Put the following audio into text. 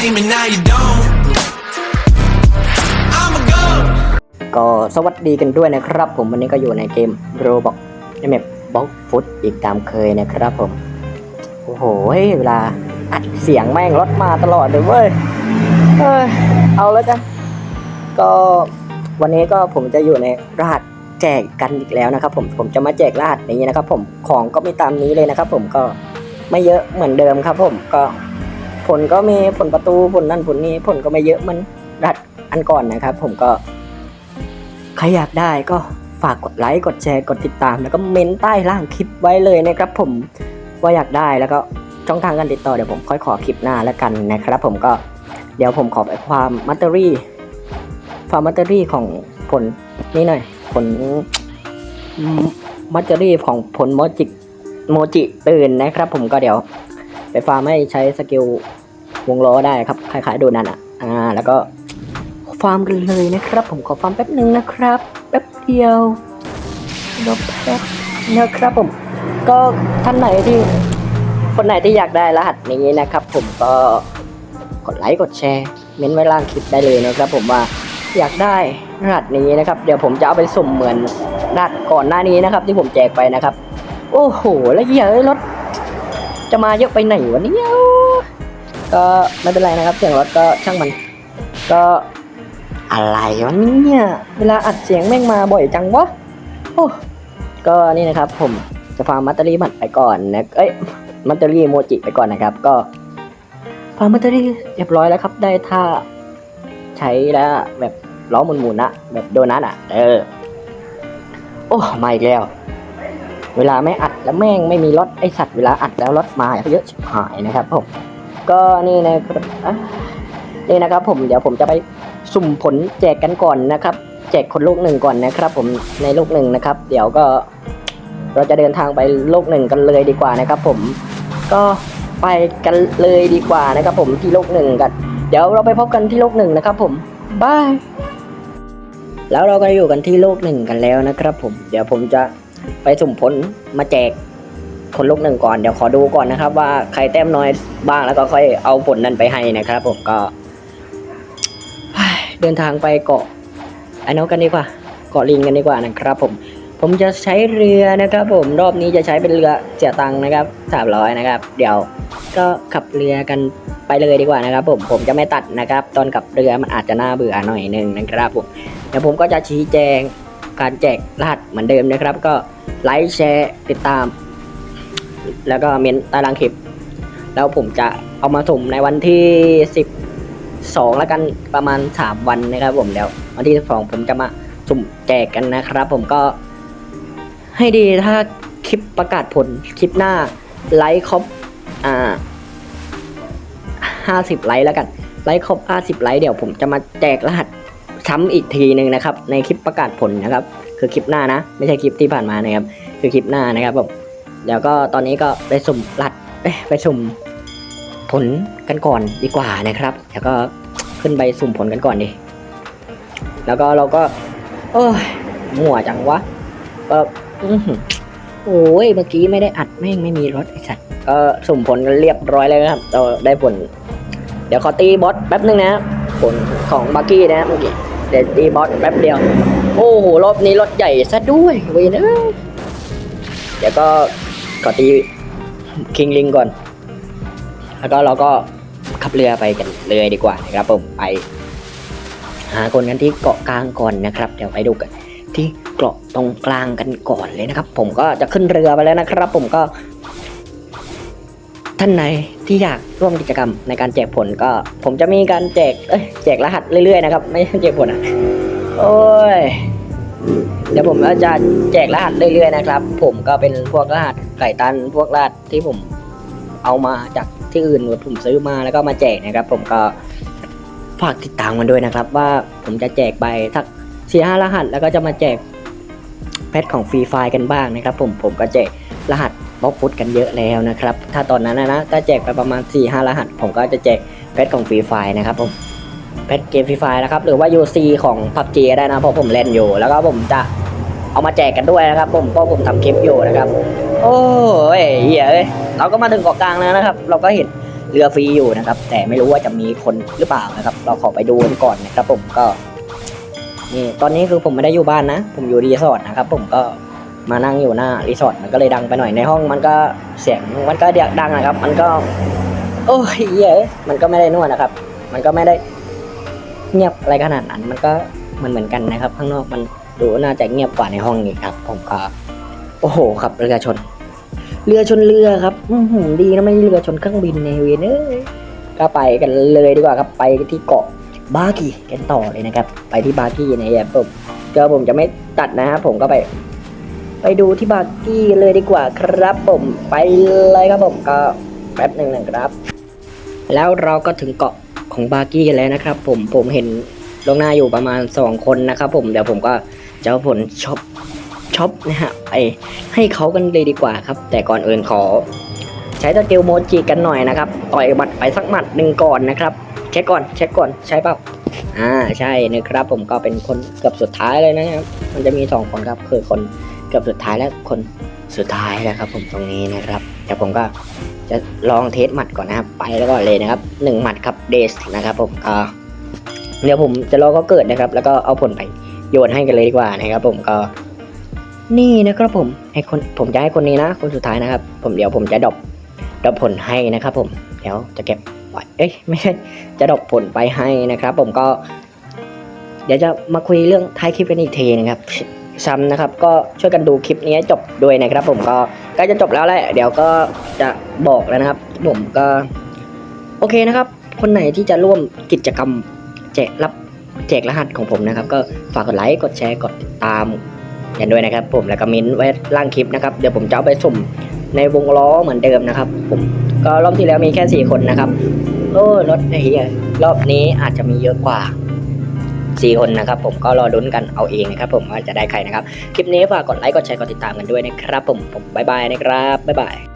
see me, now you don't. I'm a go. ก็สวัสดีกันด้วยนะครับ ผมวันนี้ก็อยู่ในเกมโรบอกในแมปบล็อกฟุตอีกตามเคยนะครับผม โอ้โหเวลาอัดเสียงแม่งรถมาตลอดเลยเว้ยเอยเอาแล้วกัน ก็วันนี้ก็ผมจะอยู่ในรหัสแจกกันอีกแล้วนะครับ ผมผมจะมาแจกรหัสนี้นะครับ ผมของก็มีตามนี้เลยนะครับ ผมก็ไม่เยอะเหมือนเดิมครับ ผมก็ ผลก็มีผลประตูผลนั่นผลนี้ผลก็ไม่เยอะเหมันรหัสอันก่อนนะครับ ผมก็ใครอยากได้ก็ฝากกดไลค์กดแชร์กดติดตาม แล้วก็เมนใต้ล่างคลิปไว้เลยนะครับผมว่าอยากได้แล้วก็ช่องทางการติดต่อเดี๋ยวผมค่อยขอคลิปหน้าแล้วกันนะครับ ผมก็เดี๋ยวผมขอไปความมัตเตอรี่ความมัตเตอรี่ของผลนี่หน่อยผลมัตเตอรี่ของผลโมจิโมจิตื่นนะครับ ผมก็เดี๋ยวไปฟาร์มให้ใช้สกิล วงล้อได้ครับคล้ายๆโดนัทอะอ่าแล้วก็ฟาร์มกันเลยนะครับ ผมขอฟาร์มแป๊บหนึ่งนะครับแป๊บเดียวรอแป๊บนะครับผม ก็ท่านไหนที่คนไหนที่อยากได้รหัสนี้นะครับ ผมก็กดไลค์กดแชร์เม้นไว้ล่างคลิปได้เลยนะครับ ผมว่าอยากได้รหัสนี้นะครับ เดี๋ยวผมจะเอาไปสุ่มเหมือนรหัสก่อนหน้านี้นะครับ ที่ผมแจกไปนะครับ โอ้โหแล้วเยอ้ยรถจะมาเยอะไปไหนวะเนี่ย ก็ไม่เป็นไรนะครับ เสียงรถก็ช่างมัน ก็อะไรวะเนี่ย เวลาอัดเสียงแม่งมาบ่อยจังวะโอ้ก็นี่นะครับ ผมจะฟาร์มมัตเตอรี่มันไปก่อนนะ เอ้ย มัตเตอรี่โมจิไปก่อนนะครับ ก็ฟาร์มมัตเตอรี่เรียบร้อยแล้วครับ ได้ท่าใช้แล้วแบบล้อหมุนๆนะแบบโดนัทอะ เออ โอ้มาอีกแล้ว เวลาไม่อัดแล้วแม่งไม่มีรถไอสัตว์เวลาอัดแล้วรถมาเยอะชิบหายนะครับผม ก็นี่นะครับนี่นะครับผมเดี๋ยวผมจะไปสุ่มผลแจกกันก่อนนะครับ แจกคนลูกหนึ่งก่อนนะครับ ผมในลูกหนึ่งนะครับ เดี๋ยวก็เราจะเดินทางไปโลกหนึ่งกันเลยดีกว่านะครับ ผมก็ไปกันเลยดีกว่านะครับ ผมที่โลกหนึ่งกัน เดี๋ยวเราไปพบกันที่โลกหนึ่งนะครับ ผมบายแล้วเราก็อยู่กันที่โลกหนึ่งกันแล้วนะครับ ผมเดี๋ยวผมจะไปสุ่มผลมาแจก คนลูกหนึ่งก่อนเดี๋ยวขอดูก่อนนะครับ ว่าใครแต้มน้อยบ้างแล้วก็ค่อยเอาผลนั้นไปให้นะครับ ผมก็เดินทางไปเกาะไอ้น้องกันดีกว่า เกาะลิงกันดีกว่านะครับ ผม ผมจะใช้เรือนะครับ ผมรอบนี้จะใช้เป็นเรือเสียตังค์นะครับสามร้อยนะครับ เดี๋ยวก็ขับเรือกันไปเลยดีกว่านะครับ ผมผมจะไม่ตัดนะครับ ตอนขับเรือมันอาจจะน่าเบื่อหน่อยนึงนะครับ ผมเดี๋ยวผมก็จะชี้แจงการแจกรหัสเหมือนเดิมนะครับ ก็ไลค์แชร์ติดตาม แล้วก็เมนต์ใต้ล่างคลิป แล้วผมจะเอามาสุ่มในวันที่10สองแล้วกันประมาณสามวันนะครับผมเดี๋ยววันที่สองผมจะมาสุ่มแจกกันนะครับ ผมก็ให้ดีถ้าคลิปประกาศผลคลิปหน้าไลค์ครบอ่าห้าสิบไลค์แล้วกัน ไลค์ครบห้าสิบไลค์เดี๋ยวผมจะมาแจกรหัสซ้ำอีกทีหนึ่งนะครับ ในคลิปประกาศผลนะครับ คือคลิปหน้านะ ไม่ใช่คลิปที่ผ่านมานะครับ คือคลิปหน้านะครับผม เดี๋ยวก็ตอนนี้ก็ไปสุ่มรหัสเอ้ยไปสุ่มผลกันก่อนดีกว่านะครับ แล้วก็ขึ้นไปสุ่มผลกันก่อนดิ แล้วก็เราก็โอ้ยมั่วจังวะก็โอ้ยเมื่อกี้ไม่ได้อัดแม่งไม่มีรถไอ้สัตว์ก็สุ่มผลกันเรียบร้อยแล้วนะครับเราได้ผล เดี๋ยวขอตีบอสแป๊บนึงนะผลของบักกี้นะเมื่อกี้เดี๋ยวตีบอสแป๊บเดียว โอ้โหรอบนี้รถใหญ่ซะด้วยเวยนะเดี๋ยวก็ ขอตีคิงลิงก่อน แล้วก็เราก็ขับเรือไปกันเลยดีกว่านะครับผมไป หาคนกันที่เกาะกลางก่อนนะครับ เดี๋ยวไปดูกันที่เกาะตรงกลางกันก่อนเลยนะครับ ผมก็จะขึ้นเรือไปแล้วนะครับ ผมก็ ท่านไหนที่อยากร่วมกิจกรรมในการแจกผลก็ ผมจะมีการแจกเอ้ยแจกรหัสเรื่อยๆนะครับ ไม่ใช่แจกผลอะโอ้ย เดี๋ยวผมก็จะแจกรหัสเรื่อยๆนะครับ ผมก็เป็นพวกรหัสไก่ตันพวกรหัสที่ผมเอามาจากที่อื่นผมซื้อมาแล้วก็มาแจกนะครับ ผมก็ฝากติดตามกันด้วยนะครับ ว่าผมจะแจกไปสักสี่ห้ารหัส แล้วก็จะมาแจกแพทของฟรีไฟกันบ้างนะครับ ผมผมก็แจกรหัสบล็อกฟุตกันเยอะแล้วนะครับ ถ้าตอนนั้นนะนะถ้าแจกไปประมาณ4ี่ห้ารหัส ผมก็จะแจกแพทของฟรีไฟนะครับผม แพทเกมฟรีไฟนะครับ หรือว่า UC ของ PUBG ก็ได้นะ เพราะผมเล่นอยู่ แล้วก็ผมจะเอามาแจกกันด้วยนะครับ ผมเพราะผมทำคลิปอยู่นะครับ โอ้ยเหี้ยเอ้ยเราก็มาถึงเกาะกลางแล้วนะครับ เราก็เห็นเรือฟรีอยู่นะครับ แต่ไม่รู้ว่าจะมีคนหรือเปล่านะครับ เราขอไปดูกันก่อนนะครับ ผมก็นี่ตอนนี้คือผมไม่ได้อยู่บ้านนะ ผมอยู่รีสอร์ทนะครับ ผมก็มานั่งอยู่หน้ารีสอร์ทมันก็เลยดังไปหน่อยในห้องมันก็เสียงมันก็เดียดดังนะครับ มันก็ โอ้ยเหี้ยมันก็ไม่ได้นวดนะครับ มันก็ไม่ได้ เงียบอะไรขนาดนั้นมันก็เหมือนเหมือนกันนะครับ ข้างนอกมันดูน่าจะเงียบกว่าในห้องอีกครับ ผมก็โอ้โหครับเรือชน เรือชนเรือครับอืดีนะไม่เรือชนเครื่องบินในเวนเอยก็ไปกันเลยดีกว่าครับไปที่เกาะบากีกันต่อเลยนะครับ ไปที่บากีในะครับผมก็ผมจะไม่ตัดนะครับผมก็ไป ไปดูที่บากี้เลยดีกว่าครับผมไปเลยครับผมก็แป๊บหนึ่งนะครับ แล้วเราก็ถึงเกาะ ของบาร์กี้กันแล้วนะครับ ผมผมเห็นลงหน้าอยู่ประมาณสองคนนะครับ ผมเดี๋ยวผมก็จะผลช็อปช็อปนะฮะไปให้เขากันเลยดีกว่าครับ แต่ก่อนอื่นขอ ใช้สกิลโมจิกันหน่อยนะครับ ต่อยบัตรไปสักหมัดหนึ่งก่อนนะครับเช็คก่อนเช็คก่อนใช่เปล่าอ่าใช่นะครับ ผมก็เป็นคนเกือบสุดท้ายเลยนะครับ มันจะมีสองคนครับ คือคนเกือบสุดท้ายและคน สุดท้ายแล้วครับ ผมตรงนี้นะครับเดี๋ยวผมก็จะลองเทสหมัดก่อนนะครับ ไปแล้วก็เลยนะครับหนึ่งหมัดครับเดสนะครับ ผมก็เดี๋ยวผมจะรอก็เกิดนะครับ แล้วก็เอาผลไปโยนให้กันเลยดีกว่านะครับ ผมก็ นี่นะครับผมไอคนผมจะให้คนนี้นะ คนสุดท้ายนะครับ ผมเดี๋ยวผมจะดรอปดรอปผลให้นะครับ ผมเดี๋ยวจะเก็บไว้เอ้ยไม่ใช่จะดรอปผลไปให้นะครับ ผมก็ เดี๋ยวจะมาคุยเรื่องท้ายคลิปกันอีกทีนะครับ ซ้ำนะครับ ก็ช่วยกันดูคลิปนี้จบด้วยนะครับ ผมก็ใกล้จะจบแล้วแหละเดี๋ยวก็จะบอกแล้วนะครับ ผมก็ โอเคนะครับ คนไหนที่จะร่วมกิจกรรมแจกรับแจกรหัสของผมนะครับ ก็ฝากกดไลค์กดแชร์กดติดตามกันด้วยนะครับ ผมแล้วก็มิ้นไว้ล่างคลิปนะครับเดี๋ยวผมจะเอาไปสุ่มในวงล้อเหมือนเดิมนะครับ ผมก็รอบที่แล้วมีแค่สี่คนนะครับโอ้รถไอ้เหี้ยรอบนี้อาจจะมีเยอะกว่า สี่คนนะครับผมก็รอลุ้นกันเอาเองนะครับผมว่าจะได้ใครนะครับ คลิปนี้ฝากกดไลค์กดแชร์กดติดตามกันด้วยนะครับผมผมบายบายนะครับบายบาย